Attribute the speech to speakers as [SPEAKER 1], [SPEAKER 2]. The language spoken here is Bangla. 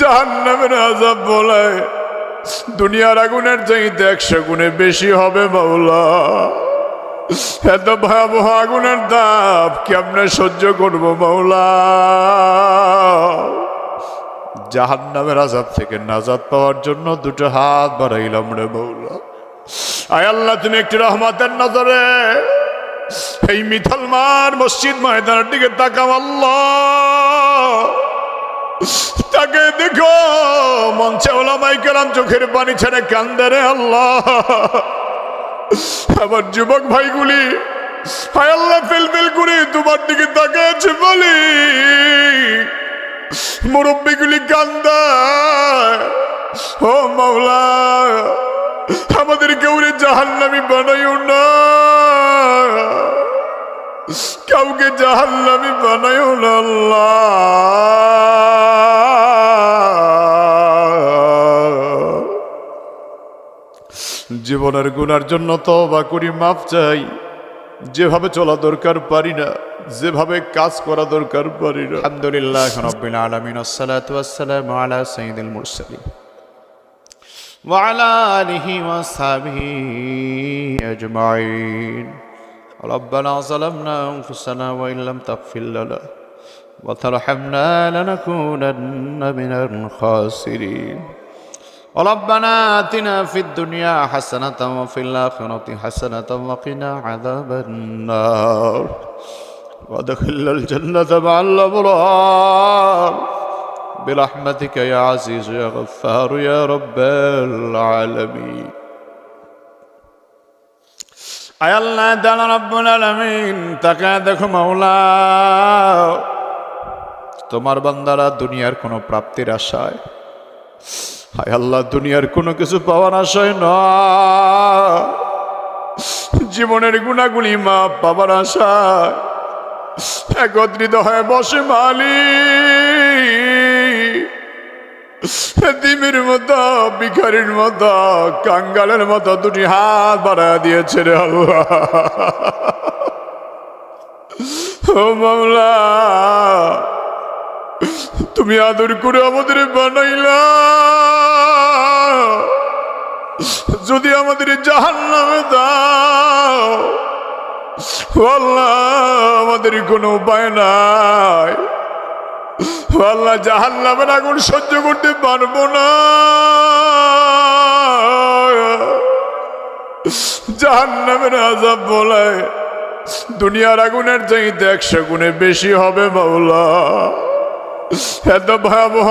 [SPEAKER 1] জাহান্নামের আজাব বলে, দুনিয়ার আগুনের চাইতে একশো গুণে বেশি হবে মাওলা। এত ভয়াবহ আগুনের দাব কেমনে সহ্য করব মাওলা? জাহান্নামের আজাব থেকে নাজাদ পাওয়ার জন্য দুটো হাত বাড়াইলাম রে মাওলা। আয় আল্লাহ, তুমি একটি রহমতের নজরে এই মিথলমার মসজিদ ময়দানের দিকে তাকাম আল্লাহ। তাকে দেখো মঞ্চে ওলামাই কেরাম চোখের পানি ছেড়ে কান্দে রে আল্লাহ। আমার যুবক ভাইগুলি, হায় আল্লাহ, ফেল ফেল করে আমাদের কেউরে জাহান্নামি বানাইও না। কাউকে জাহান্নামি বানাইও না আল্লাহ। জীবনের গুনার জন্য তবা করি মাফ চাই যেভাবে চলা দরকার পারি না যেভাবে কাজ করা দরকার পারি না
[SPEAKER 2] আলহামদুলিল্লাহ রব্বিল আলামিন আসসালাতু ওয়াসসালামু আলা সাইয়্যিদিল মুরসালিন وعلى آله وأصحابه أجمعين ربنا ظلمنا أنفسنا وإن لم تغفر لنا وترحمنا لنكونن من الخاسرين ربنا آتنا في الدنيا حسنة وفي الآخرة حسنة وقنا عذاب النار وادخلنا الجنة مع الأبرار برحمتك يا عزيز يا غفار يا رب العالمين
[SPEAKER 1] আয় আল্লাহ দানা রব্বুল আলামিন তাকে দেখো মাওলা
[SPEAKER 2] তোমার বান্দারা দুনিয়ার কোনো প্রাপ্তির আশায় হায় আল্লাহ, দুনিয়ার কোনো কিছু পাওয়ার আশায় নয়
[SPEAKER 1] জীবনের গুণাগুলি মা পাবার আশায় একত্রিত হয়ে বসে মালি দিমের মতো, ভিখারির মতো, কাঙ্গালের মতো দুটি হাত বাড়া দিয়েছে রে আল্লাহ। ও মামলা তুমি আদর করে আমাদের বানাইলা। যদি আমাদের জাহান নামে দাও আমাদের কোনো উপায় নাই। আল্লাহ জাহান নামের আগুন সহ্য করতে পারব না। জাহান নামের আজাব বলে, দুনিয়ার আগুনের চাইতে একশো গুণে বেশি হবে মাওলা। এত ভয়াবহ